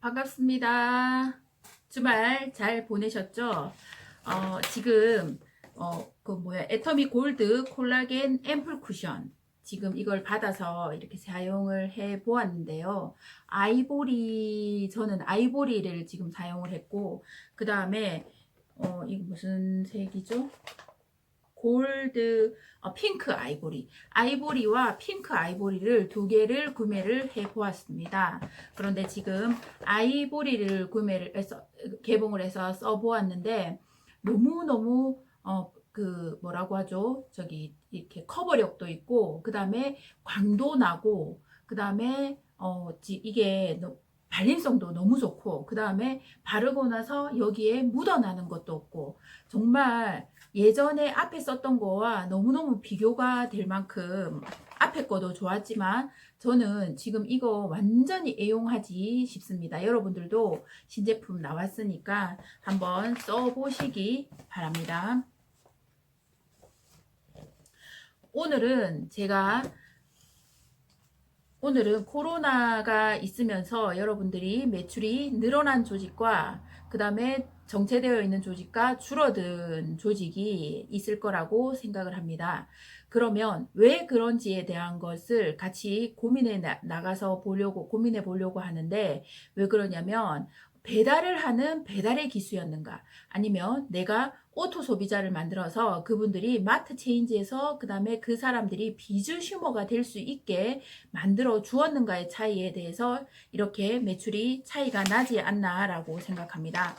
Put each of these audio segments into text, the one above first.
반갑습니다. 주말 잘 보내셨죠? 어, 지금 어, 그 뭐야 애터미 골드 콜라겐 앰플 쿠션 지금 이걸 받아서 이렇게 사용을 해 보았는데요. 아이보리 저는 아이보리를 지금 사용을 했고 그 다음에 어, 이거 무슨 색이죠? 골드 어, 핑크 아이보리 아이보리와 핑크 아이보리를 두 개를 구매를 해 보았습니다. 그런데 지금 아이보리를 구매를 해서 개봉을 해서 써 보았는데 너무 너무 어 그 뭐라고 하죠? 저기 이렇게 커버력도 있고 그 다음에 광도 나고 그 다음에 어 지- 이게 너- 발림성도 너무 좋고 그 다음에 바르고 나서 여기에 묻어나는 것도 없고 정말 예전에 앞에 썼던 거와 너무너무 비교가 될 만큼 앞에 거도 좋았지만 저는 지금 이거 완전히 애용하지 싶습니다. 여러분들도 신제품 나왔으니까 한번 써보시기 바랍니다. 오늘은 제가 오늘은 코로나가 있으면서 여러분들이 매출이 늘어난 조직과 그 다음에 정체되어 있는 조직과 줄어든 조직이 있을 거라고 생각을 합니다. 그러면 왜 그런지에 대한 것을 같이 고민해 나, 나가서 보려고, 고민해 보려고 하는데 왜 그러냐면 배달을 하는 배달의 기수였는가 아니면 내가 오토 소비자를 만들어서 그분들이 마트 체인지에서 그 다음에 그 사람들이 비주 휴머가 될 수 있게 만들어 주었는가의 차이에 대해서 이렇게 매출이 차이가 나지 않나라고 생각합니다.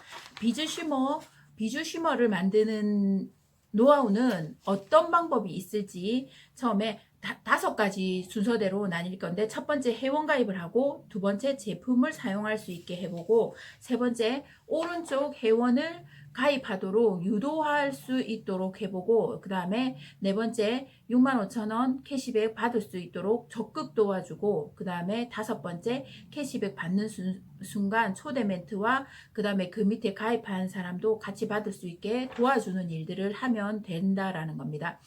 비주 휴머를 만드는 노하우는 어떤 방법이 있을지 처음에 다, 다섯 가지 순서대로 나뉠 건데 첫 번째 회원 가입을 하고 두 번째 제품을 사용할 수 있게 해보고 세 번째 오른쪽 회원을 가입하도록 유도할 수 있도록 해보고 그 다음에 네 번째 65,000원 캐시백 받을 수 있도록 적극 도와주고 그 다음에 다섯 번째 캐시백 받는 순, 순간 초대 멘트와 그 다음에 그 밑에 가입한 사람도 같이 받을 수 있게 도와주는 일들을 하면 된다라는 겁니다.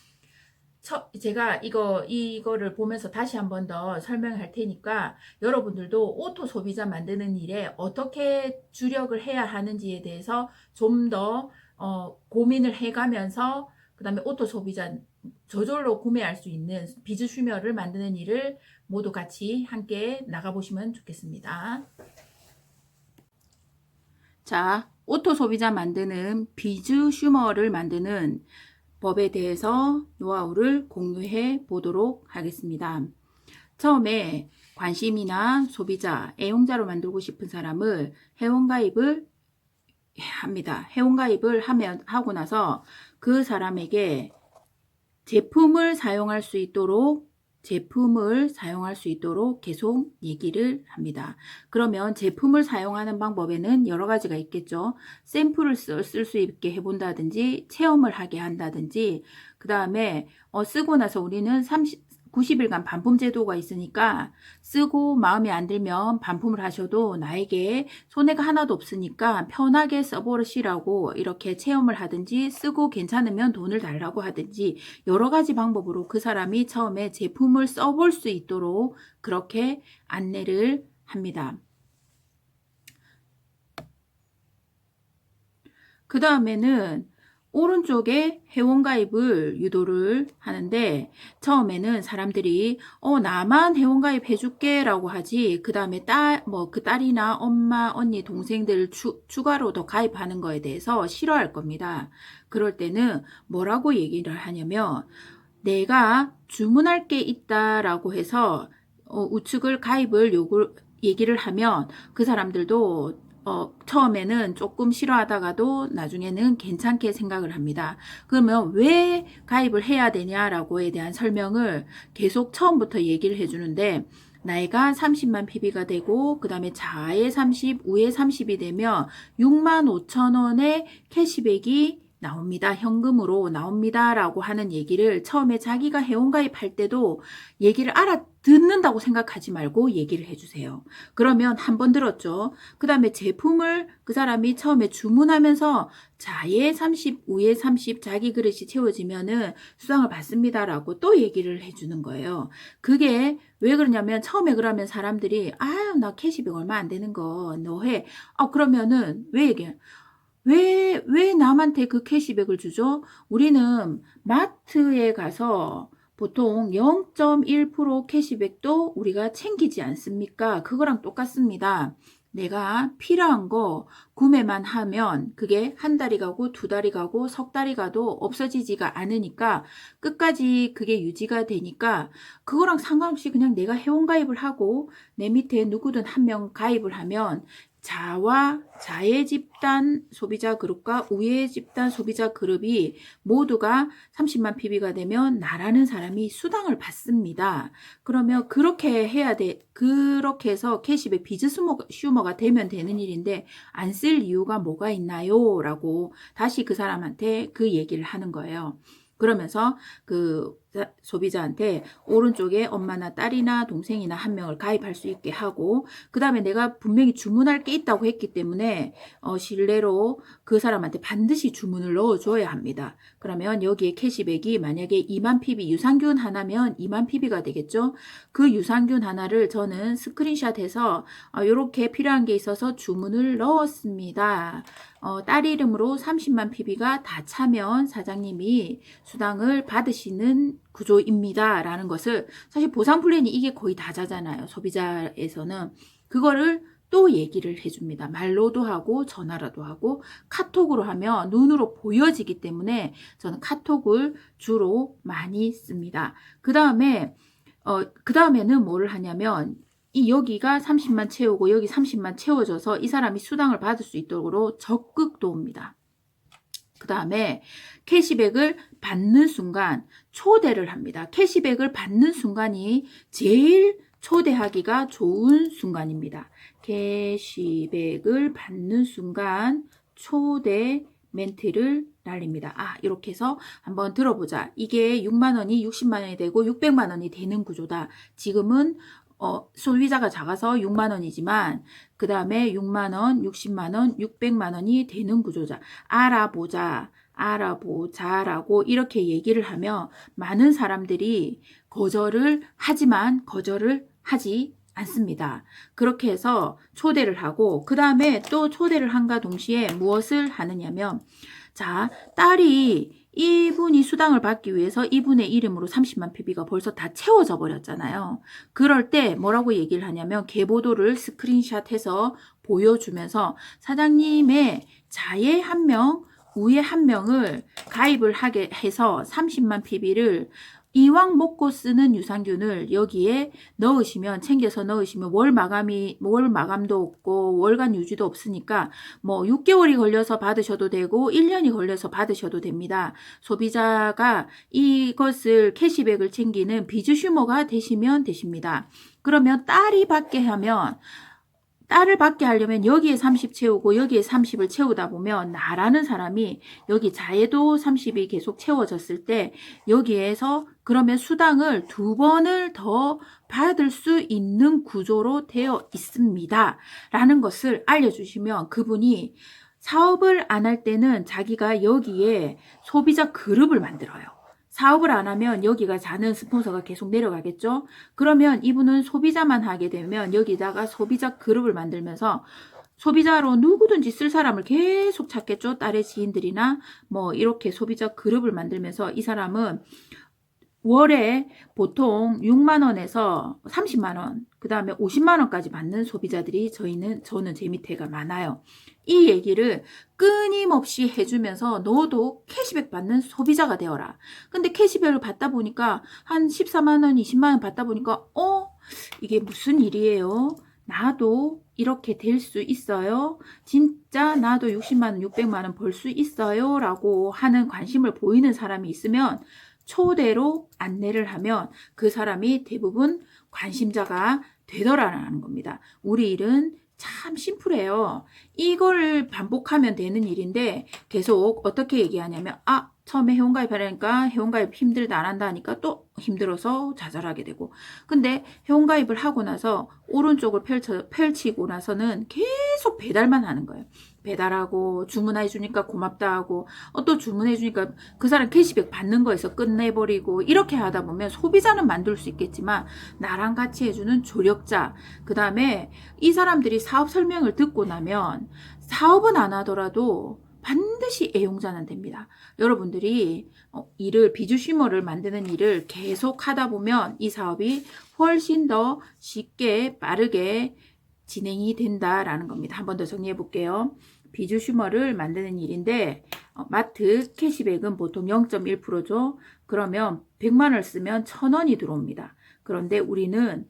처, 제가 이거 이거를 보면서 다시 한 번 더 설명할 테니까 여러분들도 오토 소비자 만드는 일에 어떻게 주력을 해야 하는지에 대해서 좀더 어, 고민을 해가면서 그 다음에 오토 소비자 저절로 구매할 수 있는 비즈 슈머를 만드는 일을 모두 같이 함께 나가보시면 좋겠습니다. 자, 오토 소비자 만드는 비즈 슈머를 만드는 법에 대해서 노하우를 공유해 보도록 하겠습니다. 처음에 관심이나 소비자, 애용자로 만들고 싶은 사람을 회원가입을 합니다. 회원가입을 하면, 하고 나서 그 사람에게 제품을 사용할 수 있도록 제품을 사용할 수 있도록 계속 얘기를 합니다. 그러면 제품을 사용하는 방법에는 여러 가지가 있겠죠. 샘플을 쓸 수 있게 해본다든지 체험을 하게 한다든지 그 다음에 어, 쓰고 나서 우리는 30, 90일간 반품 제도가 있으니까 쓰고 마음에 안 들면 반품을 하셔도 나에게 손해가 하나도 없으니까 편하게 써보시라고 이렇게 체험을 하든지 쓰고 괜찮으면 돈을 달라고 하든지 여러 가지 방법으로 그 사람이 처음에 제품을 써볼 수 있도록 그렇게 안내를 합니다. 그 다음에는 오른쪽에 회원가입을 유도를 하는데 처음에는 사람들이 어 나만 회원가입 해줄게 라고 하지 그 다음에 딸 뭐 그 딸이나 엄마 언니 동생들 추, 추가로 더 가입하는 거에 대해서 싫어할 겁니다. 그럴 때는 뭐라고 얘기를 하냐면 내가 주문할 게 있다 라고 해서 어, 우측을 가입을 요구 얘기를 하면 그 사람들도 어, 처음에는 조금 싫어하다가도 나중에는 괜찮게 생각을 합니다. 그러면 왜 가입을 해야 되냐라고에 대한 설명을 계속 처음부터 얘기를 해주는데 나이가 30만 PB가 되고 그 다음에 자에 30, 우에 30이 되면 6만 5천 원의 캐시백이 나옵니다. 현금으로 나옵니다 라고 하는 얘기를 처음에 자기가 회원가입할 때도 얘기를 알아 듣는다고 생각하지 말고 얘기를 해주세요. 그러면 한 번 들었죠. 그 다음에 제품을 그 사람이 처음에 주문하면서 자의 30, 우의 30 자기 그릇이 채워지면은 수당을 받습니다라고 또 얘기를 해주는 거예요. 그게 왜 그러냐면 처음에 그러면 사람들이 아유 나 캐시백 얼마 안 되는 거 너 해. 아 그러면은 왜 얘기해? 왜, 왜 남한테 그 캐시백을 주죠? 우리는 마트에 가서 보통 0.1% 캐시백도 우리가 챙기지 않습니까? 그거랑 똑같습니다. 내가 필요한 거 구매만 하면 그게 한 달이 가고 두 달이 가고 석 달이 가도 없어지지가 않으니까 끝까지 그게 유지가 되니까 그거랑 상관없이 그냥 내가 회원가입을 하고 내 밑에 누구든 한 명 가입을 하면 자와 자의 집단 소비자 그룹과 우의 집단 소비자 그룹이 모두가 30만 PB가 되면 나라는 사람이 수당을 받습니다. 그러면 그렇게 해야 돼. 그렇게 해서 캐시백 비즈슈머가 되면 되는 일인데 안 쓸 이유가 뭐가 있나요? 라고 다시 그 사람한테 그 얘기를 하는 거예요. 그러면서 그 소비자한테 오른쪽에 엄마나 딸이나 동생이나 한 명을 가입할 수 있게 하고 그 다음에 내가 분명히 주문할 게 있다고 했기 때문에 어, 신뢰로 그 사람한테 반드시 주문을 넣어줘야 합니다. 그러면 여기에 캐시백이 만약에 2만 PB 유산균 하나면 2만 PB가 되겠죠. 그 유산균 하나를 저는 스크린샷해서 어, 이렇게 필요한 게 있어서 주문을 넣었습니다. 어, 딸 이름으로 30만 PB가 다 차면 사장님이 수당을 받으시는 구조입니다. 라는 것을 사실 보상 플랜이 이게 거의 다자잖아요. 소비자에서는 그거를 또 얘기를 해줍니다. 말로도 하고 전화라도 하고 카톡으로 하면 눈으로 보여지기 때문에 저는 카톡을 주로 많이 씁니다. 그 다음에 어, 그 다음에는 뭐를 하냐면 이 여기가 30만 채우고 여기 30만 채워져서 이 사람이 수당을 받을 수 있도록 적극 도웁니다. 그 다음에 캐시백을 받는 순간 초대를 합니다. 캐시백을 받는 순간이 제일 초대하기가 좋은 순간입니다. 캐시백을 받는 순간 초대 멘트를 날립니다. 아, 이렇게 해서 한번 들어보자. 이게 6만 원이 60만 원이 되고 600만 원이 되는 구조다. 지금은 어, 소비자가 작아서 6만 원이지만 그 다음에 6만 원, 60만 원, 600만 원이 되는 구조자. 알아보자. 알아보자라고 이렇게 얘기를 하며 많은 사람들이 거절을 하지만 거절을 하지 않습니다. 그렇게 해서 초대를 하고 그 다음에 또 초대를 한가 동시에 무엇을 하느냐면 자 딸이 이분이 수당을 받기 위해서 이분의 이름으로 30만 PB가 벌써 다 채워져 버렸잖아요. 그럴 때 뭐라고 얘기를 하냐면 계보도를 스크린샷해서 보여주면서 사장님의 자의 한 명, 우의 한 명을 가입을 하게 해서 30만 PB를 이왕 먹고 쓰는 유산균을 여기에 넣으시면 챙겨서 넣으시면 월 마감이 월 마감도 없고 월간 유지도 없으니까 뭐 6개월이 걸려서 받으셔도 되고 1년이 걸려서 받으셔도 됩니다. 소비자가 이것을 캐시백을 챙기는 비즈슈머가 되시면 되십니다. 그러면 딸이 받게 하면 딸을 받게 하려면 여기에 30 채우고 여기에 30을 채우다 보면 나라는 사람이 여기 자에도 30이 계속 채워졌을 때 여기에서 그러면 수당을 두 번을 더 받을 수 있는 구조로 되어 있습니다. 라는 것을 알려주시면 그분이 사업을 안 할 때는 자기가 여기에 소비자 그룹을 만들어요. 사업을 안 하면 여기가 자는 스폰서가 계속 내려가겠죠? 그러면 이분은 소비자만 하게 되면 여기다가 소비자 그룹을 만들면서 소비자로 누구든지 쓸 사람을 계속 찾겠죠? 딸의 지인들이나 뭐 이렇게 소비자 그룹을 만들면서 이 사람은 월에 보통 6만 원에서 30만 원, 그 다음에 50만 원까지 받는 소비자들이 저희는 저는 제 밑에가 많아요. 이 얘기를 끊임없이 해주면서 너도 캐시백 받는 소비자가 되어라. 근데 캐시백을 받다 보니까 한 14만 원, 20만 원 받다 보니까 어 이게 무슨 일이에요? 나도 이렇게 될 수 있어요? 진짜 나도 60만 원, 600만 원 벌 수 있어요? 라고 하는 관심을 보이는 사람이 있으면 초대로 안내를 하면 그 사람이 대부분 관심자가 되더라라는 겁니다. 우리 일은 참 심플해요. 이걸 반복하면 되는 일인데 계속 어떻게 얘기하냐면 아 처음에 회원가입 하려니까 회원가입 힘들다 안 한다 하니까 또 힘들어서 좌절하게 되고 근데 회원가입을 하고 나서 오른쪽을 펼쳐, 펼치고 나서는 계속 배달만 하는 거예요. 배달하고 주문해 주니까 고맙다 하고 어, 또 주문해 주니까 그 사람 캐시백 받는 거에서 끝내버리고 이렇게 하다 보면 소비자는 만들 수 있겠지만 나랑 같이 해주는 조력자 그 다음에 이 사람들이 사업 설명을 듣고 나면 사업은 안 하더라도 반드시 애용자는 됩니다. 여러분들이 어, 일을 비주시머를 만드는 일을 계속 하다 보면 이 사업이 훨씬 더 쉽게 빠르게 진행이 된다라는 겁니다. 한 번 더 정리해 볼게요. 비주슈머를 만드는 일인데 어, 마트 캐시백은 보통 0.1%죠. 그러면 100만 원을 쓰면 1000원이 들어옵니다. 그런데 우리는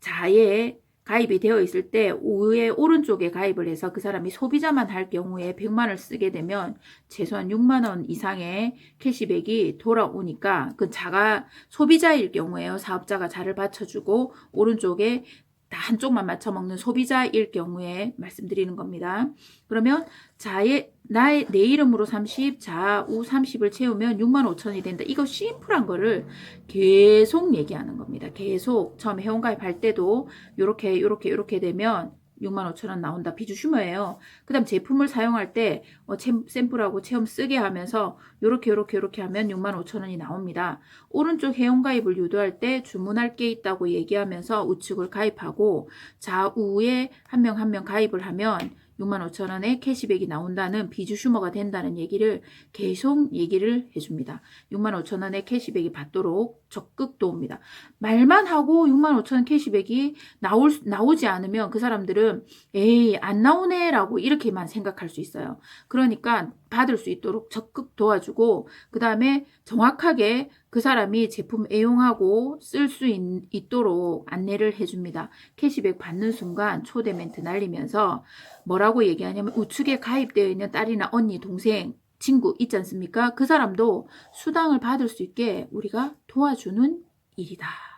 자에 가입이 되어 있을 때 우에 오른쪽에 가입을 해서 그 사람이 소비자만 할 경우에 100만 원을 쓰게 되면 최소한 6만 원 이상의 캐시백이 돌아오니까 그 자가 소비자일 경우에요. 사업자가 자를 받쳐주고 오른쪽에 다 한쪽만 맞춰 먹는 소비자일 경우에 말씀드리는 겁니다. 그러면 자의 나의 내 이름으로 30, 좌우 30을 채우면 6만 5천이 된다. 이거 심플한 거를 계속 얘기하는 겁니다. 계속 처음에 회원가입할 때도 요렇게 요렇게 요렇게 되면 6만 5천 원 나온다. 비주 슈머예요. 그 다음 제품을 사용할 때 어, 챔- 샘플하고 체험 쓰게 하면서 요렇게 요렇게 요렇게 하면 6만 5천 원이 나옵니다. 오른쪽 회원가입을 유도할 때 주문할 게 있다고 얘기하면서 우측을 가입하고 좌우에 한 명 한 명 가입을 하면 6만 5천 원의 캐시백이 나온다는 비주 슈머가 된다는 얘기를 계속 얘기를 해줍니다. 6만 5천 원의 캐시백이 받도록 적극 도웁니다. 말만 하고 6만 5천 원 캐시백이 나올, 수- 나오지 않으면 그 사람들은 에이 안 나오네 라고 이렇게만 생각할 수 있어요. 그러니까 받을 수 있도록 적극 도와주고 그 다음에 정확하게 그 사람이 제품 애용하고 쓸 수 있도록 안내를 해줍니다. 캐시백 받는 순간 초대 멘트 날리면서 뭐라고 얘기하냐면 우측에 가입되어 있는 딸이나 언니, 동생, 친구 있지 않습니까? 그 사람도 수당을 받을 수 있게 우리가 도와주는 일이다.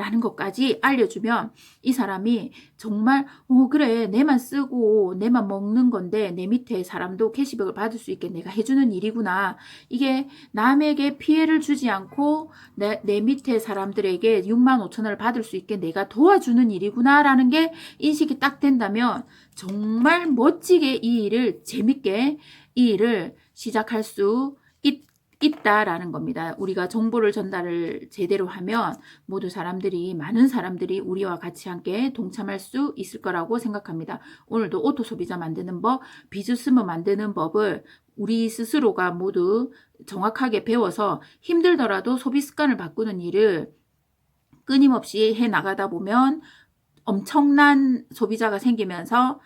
라는 것까지 알려주면 이 사람이 정말 어 그래 내만 쓰고 내만 먹는 건데 내 밑에 사람도 캐시백을 받을 수 있게 내가 해주는 일이구나. 이게 남에게 피해를 주지 않고 내, 내 밑에 사람들에게 6만 5천 원을 받을 수 있게 내가 도와주는 일이구나 라는 게 인식이 딱 된다면 정말 멋지게 이 일을 재밌게 이 일을 시작할 수 있, 있다라는 겁니다. 우리가 정보를 전달을 제대로 하면 모두 사람들이 많은 사람들이 우리와 같이 함께 동참할 수 있을 거라고 생각합니다. 오늘도 오토 소비자 만드는 법, 비즈스머 만드는 법을 우리 스스로가 모두 정확하게 배워서 힘들더라도 소비 습관을 바꾸는 일을 끊임없이 해 나가다 보면 엄청난 소비자가 생기면서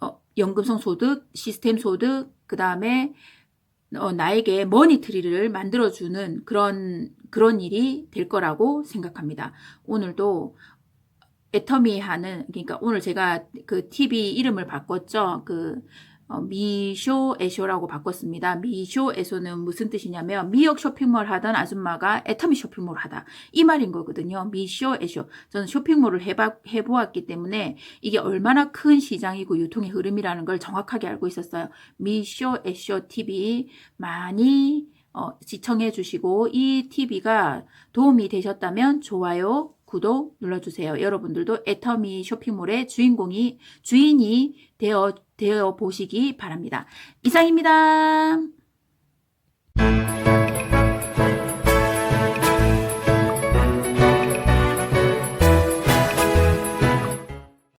어, 연금성 소득, 시스템 소득, 그 다음에 어, 나에게 머니트리를 만들어주는 그런, 그런 일이 될 거라고 생각합니다. 오늘도 애터미 하는, 그러니까 오늘 제가 그 TV 이름을 바꿨죠. 그, 어, 미쇼 애쇼라고 바꿨습니다. 미쇼 애쇼는 무슨 뜻이냐면 미역 쇼핑몰 하던 아줌마가 애터미 쇼핑몰 하다 이 말인 거거든요. 미쇼 애쇼 저는 쇼핑몰을 해봐, 해보았기 때문에 이게 얼마나 큰 시장이고 유통의 흐름이라는 걸 정확하게 알고 있었어요. 미쇼 애쇼 TV 많이 어, 시청해 주시고 이 TV가 도움이 되셨다면 좋아요, 구독 눌러주세요. 여러분들도 애터미 쇼핑몰의 주인공이 주인이 되어 되어 보시기 바랍니다. 이상입니다.